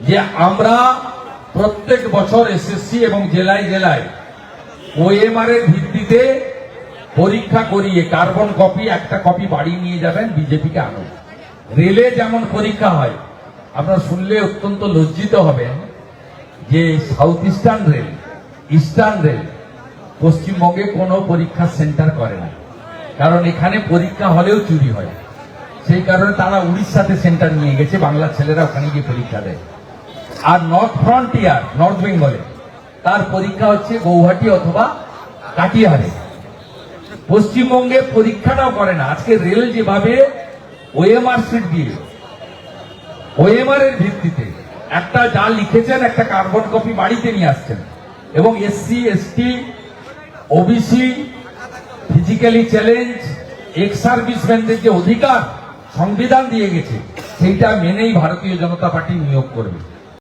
যে আমরা প্রত্যেক বছর এসএসসি এবং জেলায় জেলায় ওএমআর এর ভিত্তিতে পরীক্ষা করিয়ে কার্বন কপি একটা কপি বাড়ি নিয়ে যাবেন বিজেপিকে আনুন। রেলে যেমন পরীক্ষা হয়, আপনারা শুনলে অত্যন্ত লজ্জিত হবেন যে south eastern rail eastern rail পশ্চিমবঙ্গে কোনো পরীক্ষা সেন্টার করে না। কারণ এখানে পরীক্ষা হলেও চুরি হয়। সেই কারণে তারা উড়িষ্যাতে সেন্টার নিয়ে গেছে বাংলা ছেলেরা ওখানে গিয়ে পরীক্ষা দেয়। আর নর্থ ফ্রন্টিয়ার নর্থ বেঙ্গলে তার পরীক্ষা হচ্ছে গৌহাটি অথবা কাটিহারে। পশ্চিমবঙ্গে পরীক্ষাটাও করে না। আজকে রেল যেভাবে ওএমআর সিট দিয়ে ওএমআর এর ভিত্তিতে একটা যা লিখেছেন, একটা কার্বন কপি বাড়িতে নিয়ে আসছেন। এবং SC ST OBC physically challenge ex সার্ভিসম্যানদের যে অধিকার, সংবিধান দিয়ে গেছে, সেইটা মেনেই ভারতীয় জনতা পার্টি নিয়োগ করবে।